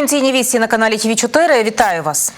Провінційні вісті на каналі ТВ 4 Вітаю вас.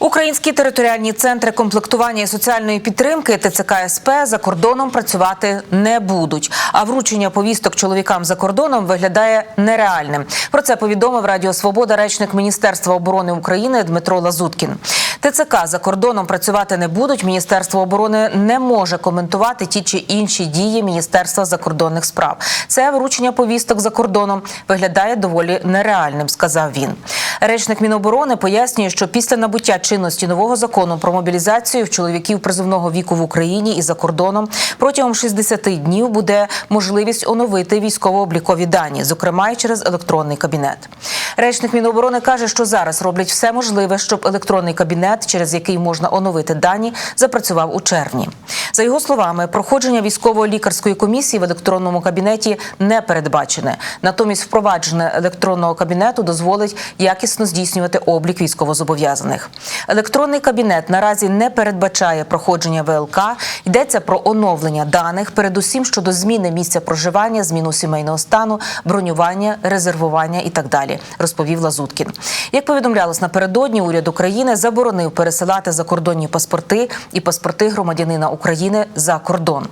Українські територіальні центри комплектування і соціальної підтримки ТЦК СП за кордоном працювати не будуть. А вручення повісток чоловікам за кордоном виглядає нереальним. Про це повідомив Радіо Свобода речник Міністерства оборони України Дмитро Лазуткін. ТЦК за кордоном працювати не будуть. Міністерство оборони не може коментувати ті чи інші дії Міністерства закордонних справ. Це вручення повісток за кордоном виглядає доволі нереальним, сказав він. Речник Міноборони пояснює, що після набуття чинності нового закону про мобілізацію в чоловіків призовного віку в Україні і за кордоном протягом 60 днів буде можливість оновити військово-облікові дані, зокрема й через електронний кабінет. Речник Міноборони каже, що зараз роблять все можливе, щоб електронний кабінет, через який можна оновити дані, запрацював у червні. За його словами, проходження військово-лікарської комісії в електронному кабінеті не передбачене. Натомість впровадження електронного кабінету дозволить якісно здійснювати облік військовозобов'язаних. Електронний кабінет наразі не передбачає проходження ВЛК. Йдеться про оновлення даних, передусім щодо зміни місця проживання, зміну сімейного стану, бронювання, резервування і так далі, розповів Лазуткін. Як повідомлялось напередодні, уряд України заборонив пересилати закордонні паспорти і паспорти громадянина України за кордон.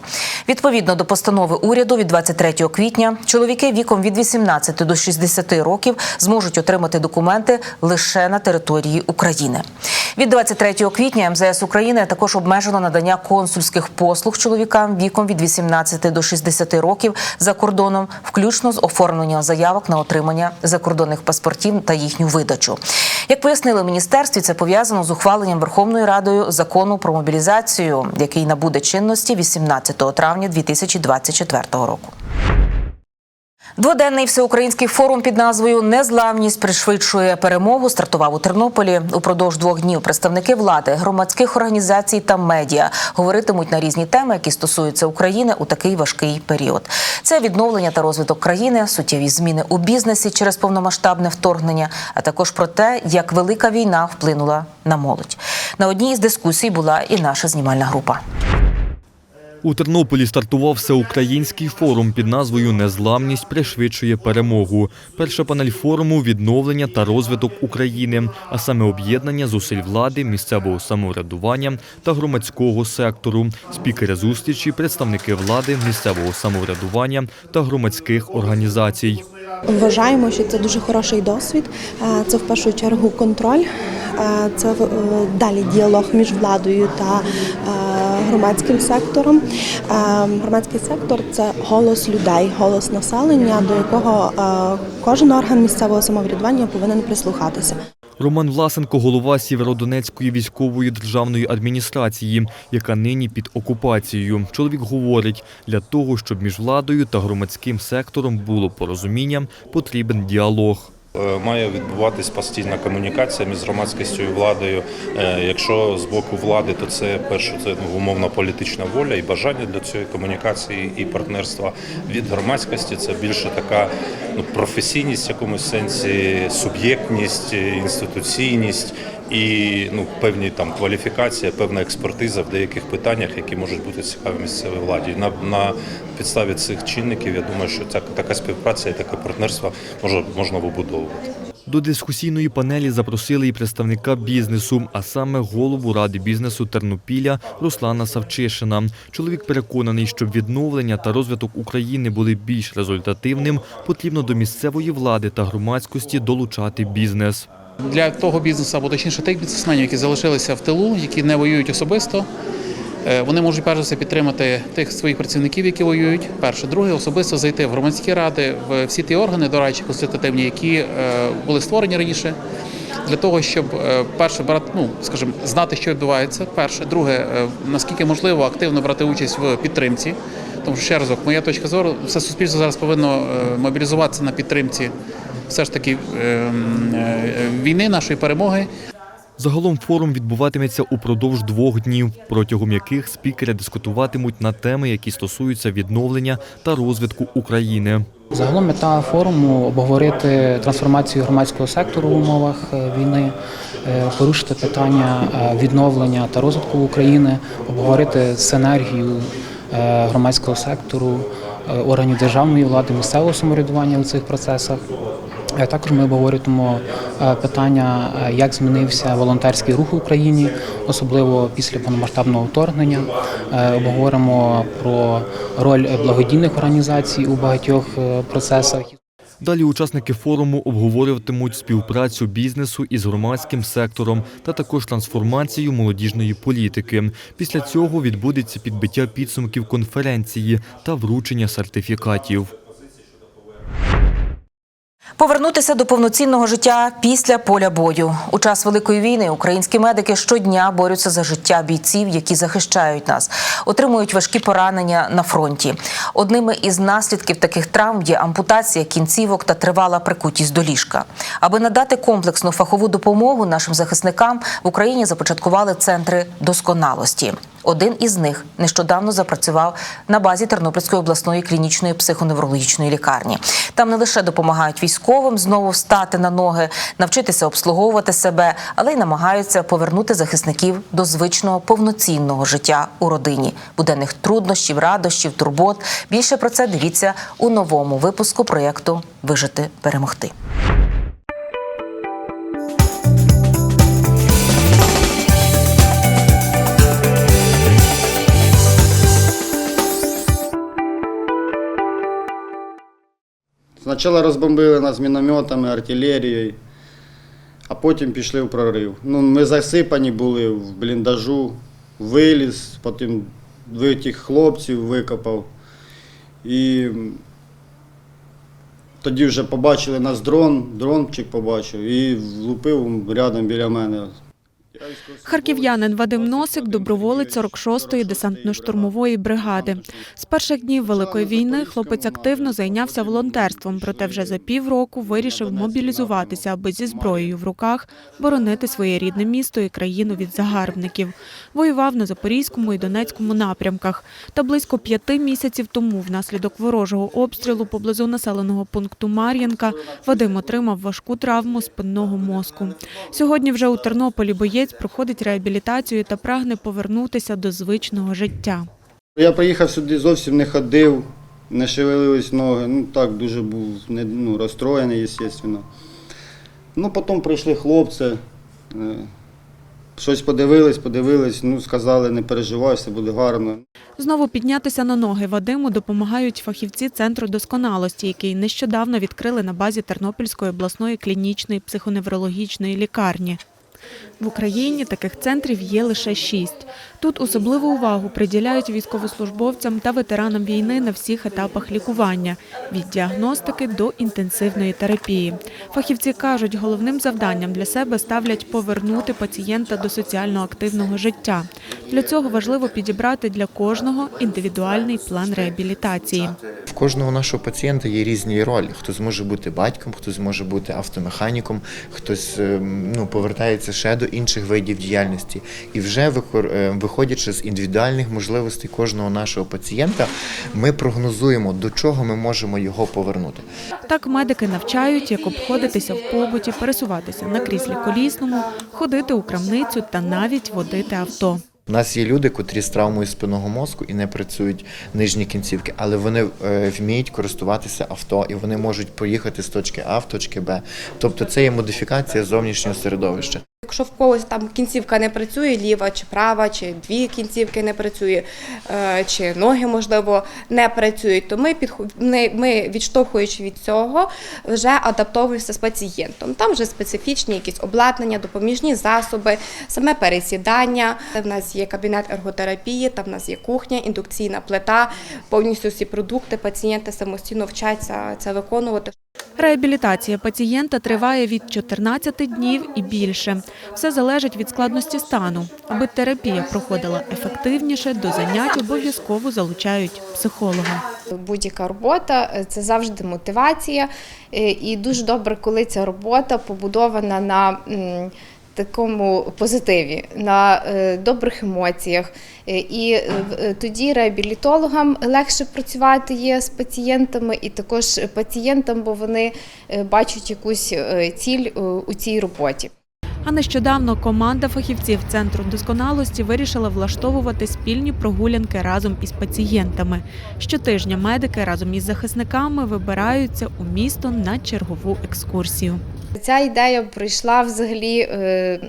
Відповідно до постанови уряду від 23 квітня, чоловіки віком від 18 до 60 років зможуть отримати документи лише на території України. Від 23 квітня МЗС України також обмежено надання консульських послуг чоловікам віком від 18 до 60 років за кордоном, включно з оформленням заявок на отримання закордонних паспортів та їхню видачу. Як пояснили в міністерстві, це пов'язано з ухваленням Верховною Радою закону про мобілізацію, який набуде чинності 18 травня 2024 року. Дводенний всеукраїнський форум під назвою Незламність пришвидшує перемогу стартував у Тернополі. Упродовж двох днів представники влади, громадських організацій та медіа говоритимуть на різні теми, які стосуються України у такий важкий період. Це відновлення та розвиток країни, суттєві зміни у бізнесі через повномасштабне вторгнення, а також про те, як велика війна вплинула на молодь. На одній із дискусій була і наша знімальна група. У Тернополі стартував всеукраїнський форум під назвою Незламність пришвидшує перемогу. Перша панель форуму відновлення та розвиток України, а саме об'єднання зусиль влади, місцевого самоврядування та громадського сектору. Спікери зустрічі, представники влади, місцевого самоврядування та громадських організацій. Вважаємо, що це дуже хороший досвід. Е, Це в першу чергу контроль, е, це е, далі діалог між владою та громадським сектором. Громадський сектор це голос людей, голос населення, до якого кожен орган місцевого самоврядування повинен прислухатися. Роман Власенко, голова Сєвєродонецької військової державної адміністрації, яка нині під окупацією. Чоловік говорить, для того, щоб між владою та громадським сектором було порозуміння, потрібен діалог. Е, Має відбуватись постійна комунікація між громадськістю і владою. Е, Якщо з боку влади, то це перше це ну, умовно політична воля і бажання для цієї комунікації і партнерства. Від громадськості це більше така ну, професійність в якомусь сенсі, суб'єктність, інституційність і ну, певні там кваліфікація, певна експертиза в деяких питаннях, які можуть бути цікаві місцевій владі. На, на підставі цих чинників я думаю, що ця така співпраця і таке партнерство може можна вибудовувати. До дискусійної панелі запросили і представника бізнесу, а саме голову ради бізнесу Тернопіля Руслана Савчишина. Чоловік переконаний, щоб відновлення та розвиток України були більш результативним, потрібно до місцевої влади та громадськості долучати бізнес. Для того бізнесу, або точніше тих бізнесменів, які залишилися в тилу, які не воюють особисто, е, вони можуть перш за все підтримати тих своїх працівників, які воюють. Перше, друге, особисто зайти в громадські ради, в всі ті органи, до речі, конститутивні, які е, були створені раніше. Для того щоб е, перше брати, ну скажімо, знати, що відбувається. Перше, друге, наскільки можливо активно брати участь в підтримці. Тому що ще разок, моя точка зору, все суспільство зараз повинно мобілізуватися на підтримці все ж таки е, е, війни, нашої перемоги. Загалом форум відбуватиметься упродовж двох днів, протягом яких спікери дискутуватимуть на теми, які стосуються відновлення та розвитку України. Загалом мета форуму обговорити трансформацію громадського сектору в умовах е, війни, е, порушити питання відновлення та розвитку України, обговорити синергію громадського сектору, органів державної влади, місцевого самоврядування у цих процесах. Також ми обговорюємо е, питання, е, як змінився волонтерський рух в Україні, особливо після повномасштабного вторгнення. Е, Обговоримо про роль благодійних організацій у багатьох процесах. Далі учасники форуму обговорюватимуть співпрацю бізнесу із громадським сектором та також трансформацію молодіжної політики. Після цього відбудеться підбиття підсумків конференції та вручення сертифікатів. Повернутися до повноцінного життя після поля бою у час великої війни. Українські медики щодня борються за життя бійців, які захищають нас, отримують важкі поранення на фронті. Одними із наслідків таких травм є ампутація кінцівок та тривала прикутість до ліжка. Аби надати комплексну фахову допомогу нашим захисникам в Україні започаткували центри досконалості. Один із них нещодавно запрацював на базі Тернопільської обласної клінічної психоневрологічної лікарні. Там не лише допомагають військовим знову встати на ноги, навчитися обслуговувати себе, але й намагаються повернути захисників до звичного повноцінного життя у родині, буденних труднощів, радощів, турбот. Більше про це дивіться у новому випуску проєкту Вижити перемогти. Спочатку розбомбили нас мінометами, артилерією, а потім пішли в прорив. Ну, ми засипані були в бліндажу, виліз, потім ви тих хлопців викопав. І тоді вже побачили нас дрон, дрончик побачив і влупив рядом біля мене. Харків'янин Вадим Носик, доброволець 46-ї десантно-штурмової бригади. З перших днів Великої війни хлопець активно зайнявся волонтерством, проте вже за півроку вирішив мобілізуватися, аби зі зброєю в руках боронити своє рідне місто і країну від загарбників. Воював на Запорізькому і Донецькому напрямках. Та близько п'яти місяців тому, внаслідок ворожого обстрілу поблизу населеного пункту Мар'їнка, Вадим отримав важку травму спинного мозку. Сьогодні вже у Тернополі боєць проходить реабілітацію та прагне повернутися до звичного життя. Я приїхав сюди, зовсім не ходив, не шевелились ноги. Ну так, дуже був не, ну, розстроєний, звісно. Ну, потім прийшли хлопці, е, щось подивились, подивились, ну, сказали, не переживай, все буде гарно. Знову піднятися на ноги Вадиму допомагають фахівці центру досконалості, який нещодавно відкрили на базі Тернопільської обласної клінічної психоневрологічної лікарні. В Україні таких центрів є лише шість. Тут особливу увагу приділяють військовослужбовцям та ветеранам війни на всіх етапах лікування від діагностики до інтенсивної терапії. Фахівці кажуть, головним завданням для себе ставлять повернути пацієнта до соціально активного життя. Для цього важливо підібрати для кожного індивідуальний план реабілітації. В кожного нашого пацієнта є різні ролі. Хтось може бути батьком, хтось може бути автомеханіком, хтось ем, ну, повертається ще до інших видів діяльності. І вже е, виходячи з індивідуальних можливостей кожного нашого пацієнта, ми прогнозуємо, до чого ми можемо його повернути. Так медики навчають, як обходитися в побуті, пересуватися на кріслі колісному, ходити у крамницю та навіть водити авто. У нас є люди, котрі з травмою спинного мозку і не працюють нижні кінцівки, але вони е, вміють користуватися авто і вони можуть поїхати з точки А в точки Б. Тобто це є модифікація зовнішнього середовища. Якщо в когось там кінцівка не працює, ліва чи права, чи дві кінцівки не працює, е, чи ноги, можливо, не працюють, то ми, ми відштовхуючи від цього, вже адаптовуємося з пацієнтом. Там вже специфічні якісь обладнання, допоміжні засоби, саме пересідання. В нас є кабінет ерготерапії, там в нас є кухня, індукційна плита, повністю всі продукти. Пацієнти самостійно вчаться це виконувати. Реабілітація пацієнта триває від 14 днів і більше. Все залежить від складності стану. Аби терапія проходила ефективніше, до занять обов'язково залучають психолога. Будь-яка робота це завжди мотивація, Е, і дуже добре, коли ця робота побудована на такому позитиві, на е, добрих емоціях. Е, І тоді реабілітологам легше працювати є з пацієнтами, і також пацієнтам, бо вони бачать якусь ціль у цій роботі. А нещодавно команда фахівців центру досконалості вирішила влаштовувати спільні прогулянки разом із пацієнтами. Щотижня медики разом із захисниками вибираються у місто на чергову екскурсію. Ця ідея прийшла взагалі е,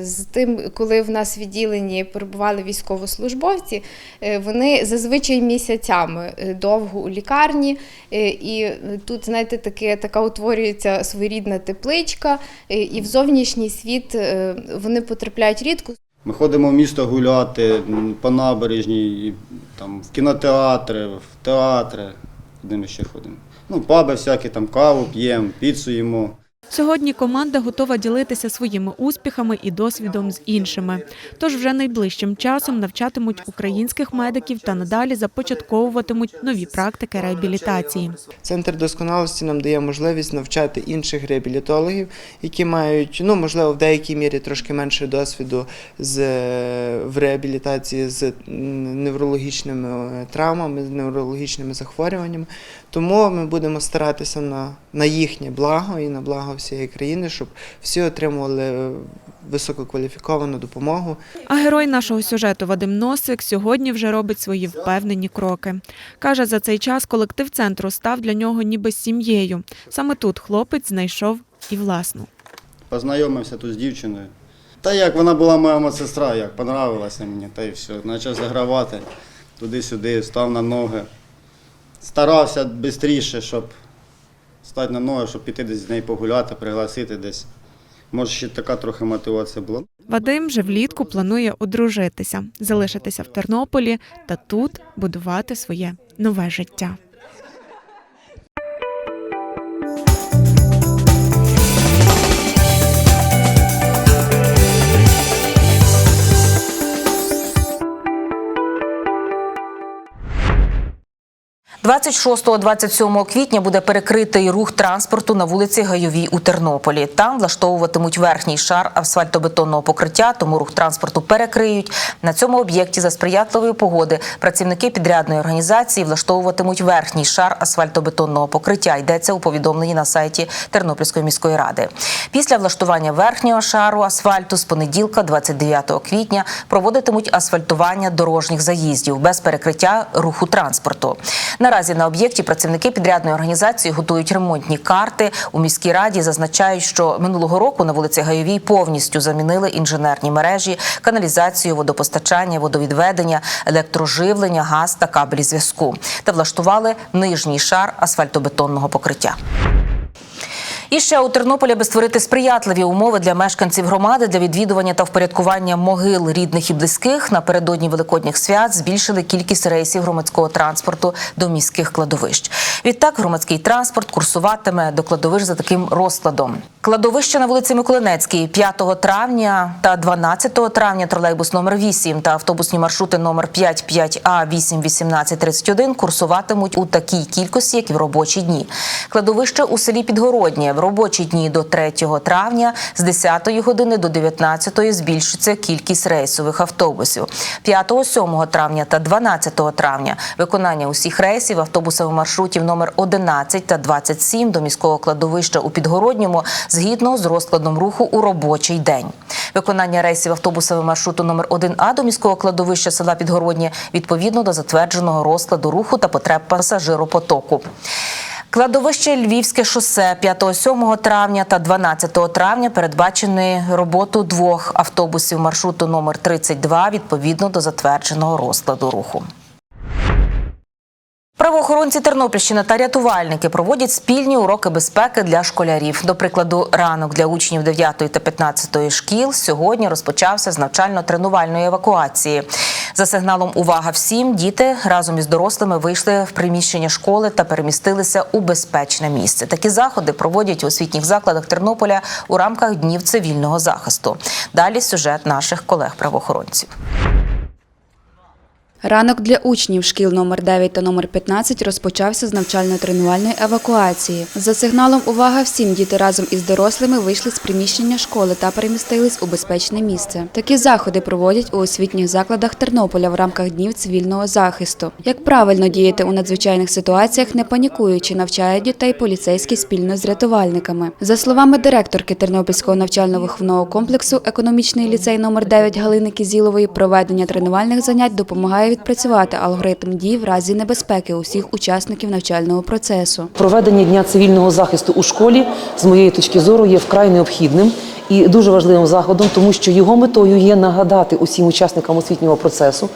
з тим, коли в нас в відділенні перебували військовослужбовці. Е, Вони зазвичай місяцями е, довго у лікарні, е, і тут, знаєте, таке, така утворюється своєрідна тепличка, е, і в зовнішній світ е, вони потрапляють рідко. Ми ходимо в місто гуляти по набережній, там, в кінотеатри, в театри. Куди ми ще ходимо? Ну, паби всякі, там каву п'ємо, піцу їмо. Сьогодні команда готова ділитися своїми успіхами і досвідом з іншими. Тож вже найближчим часом навчатимуть українських медиків та надалі започатковуватимуть нові практики реабілітації. Центр досконалості нам дає можливість навчати інших реабілітологів, які мають, ну можливо, в деякій мірі трошки менше досвіду з е, в реабілітації з неврологічними е, травмами, з неврологічними захворюваннями. Тому ми будемо старатися на, на їхнє благо і на благо всієї країни, щоб всі отримували е, висококваліфіковану допомогу. А герой нашого сюжету Вадим Носик сьогодні вже робить свої впевнені кроки. Каже, за цей час колектив центру став для нього ніби сім'єю. Саме тут хлопець знайшов і власну. Познайомився тут з дівчиною. Та як вона була моя медсестра, як понравилася мені, та й все. Почав загравати туди-сюди, став на ноги. Старався швидше, щоб стати на ноги, щоб піти десь з нею погуляти, пригласити десь. Може, ще така трохи мотивація була. Вадим вже влітку планує одружитися, залишитися в Тернополі та тут будувати своє нове життя. – 26-27 квітня буде перекритий рух транспорту на вулиці Гайовій у Тернополі. Там влаштовуватимуть верхній шар асфальтобетонного покриття, тому рух транспорту перекриють. На цьому об'єкті за сприятливої погоди працівники підрядної організації влаштовуватимуть верхній шар асфальтобетонного покриття. Йдеться у повідомленні на сайті Тернопільської міської ради. Після влаштування верхнього шару асфальту з понеділка, 29 квітня, проводитимуть асфальтування дорожніх заїздів без перекриття руху транспорту. Наразі на об'єкті працівники підрядної організації готують ремонтні карти. У міській раді зазначають, що минулого року на вулиці Гайовій повністю замінили інженерні мережі, каналізацію, водопостачання, водовідведення, електроживлення, газ та кабелі зв'язку та влаштували нижній шар асфальтобетонного покриття. І ще у Тернополі, аби створити сприятливі умови для мешканців громади для відвідування та впорядкування могил рідних і близьких напередодні великодніх свят збільшили кількість рейсів громадського транспорту до міських кладовищ. Відтак громадський транспорт курсуватиме до кладовищ за таким розкладом. Кладовище на вулиці Миколинецькій 5 травня та 12 травня тролейбус номер 8 та автобусні маршрути номер 5, 5А, 8, 18, 31 курсуватимуть у такій кількості, як і в робочі дні. Кладовище у селі Підгороднє в робочі дні до 3 травня з 10 години до 19 збільшиться кількість рейсових автобусів. 5, 7 травня та 12 травня виконання усіх рейсів автобусів маршрутів номер 11 та 27 до міського кладовища у Підгородньому згідно з розкладом руху у робочий день. Виконання рейсів автобусового маршруту номер 1А до міського кладовища села Підгороднє відповідно до затвердженого розкладу руху та потреб пасажиропотоку. Кладовище Львівське шосе 5-7 травня та 12 травня передбачені роботу двох автобусів маршруту номер 32 відповідно до затвердженого розкладу руху. Правоохоронці Тернопільщини та рятувальники проводять спільні уроки безпеки для школярів. До прикладу, ранок для учнів 9 та 15 шкіл сьогодні розпочався з навчально-тренувальної евакуації. За сигналом Увага всім діти разом із дорослими вийшли в приміщення школи та перемістилися у безпечне місце. Такі заходи проводять у освітніх закладах Тернополя у рамках днів цивільного захисту. Далі сюжет наших колег-правоохоронців. Ранок для учнів шкіл номер 9 та номер 15 розпочався з навчально-тренувальної евакуації. За сигналом «Увага всім» діти разом із дорослими вийшли з приміщення школи та перемістились у безпечне місце. Такі заходи проводять у освітніх закладах Тернополя в рамках днів цивільного захисту. Як правильно діяти у надзвичайних ситуаціях, не панікуючи, навчають дітей поліцейські спільно з рятувальниками. За словами директорки Тернопільського навчально-виховного комплексу, економічний ліцей номер 9 Галини Кізілової, проведення тренувальних занять допомагає відпрацювати алгоритм дій в разі небезпеки усіх учасників навчального процесу. Проведення дня цивільного захисту у школі, з моєї точки зору, є вкрай необхідним і дуже важливим заходом, тому що його метою є нагадати усім учасникам освітнього процесу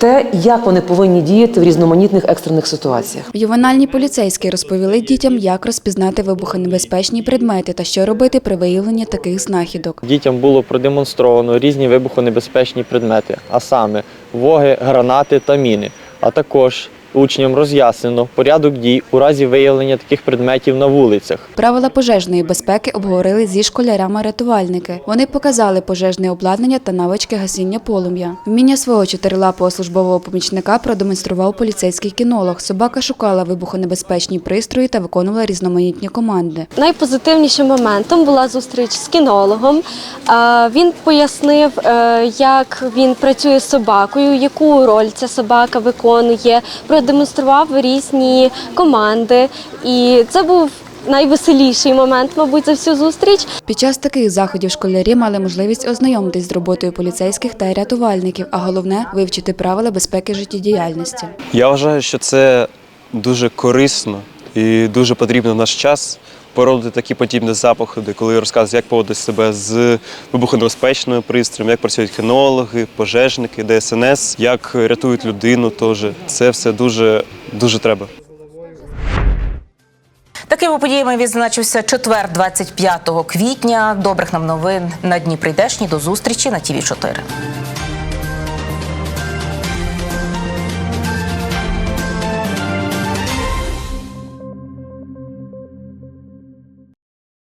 те, як вони повинні діяти в різноманітних екстрених ситуаціях. Ювенальні поліцейські розповіли дітям, як розпізнати вибухонебезпечні предмети та що робити при виявленні таких знахідок. Дітям було продемонстровано різні вибухонебезпечні предмети, а саме воги, гранати та міни. А також учням роз'яснено порядок дій у разі виявлення таких предметів на вулицях. Правила пожежної безпеки обговорили зі школярами-рятувальники. Вони показали пожежне обладнання та навички гасіння полум'я. Вміння свого чотирилапого службового помічника продемонстрував поліцейський кінолог. Собака шукала вибухонебезпечні пристрої та виконувала різноманітні команди. Найпозитивнішим моментом була зустріч з кінологом. Він пояснив, е, як він працює з собакою, яку роль ця собака виконує, продемонстрував різні команди. І це був найвеселіший момент, мабуть, за всю зустріч. Під час таких заходів школярі мали можливість ознайомитись з роботою поліцейських та рятувальників, а головне вивчити правила безпеки життєдіяльності. Я вважаю, що це дуже корисно і дуже потрібно в наш час проводити такі подібні заходи, коли розказують, як поводити себе з вибухонебезпечними пристроями, як працюють кінологи, пожежники, ДСНС, як рятують людину. Теж це все дуже дуже треба. Такими подіями відзначився четвер, 25 квітня. Добрих нам новин на дні прийдешні. До зустрічі на ТІВІ 4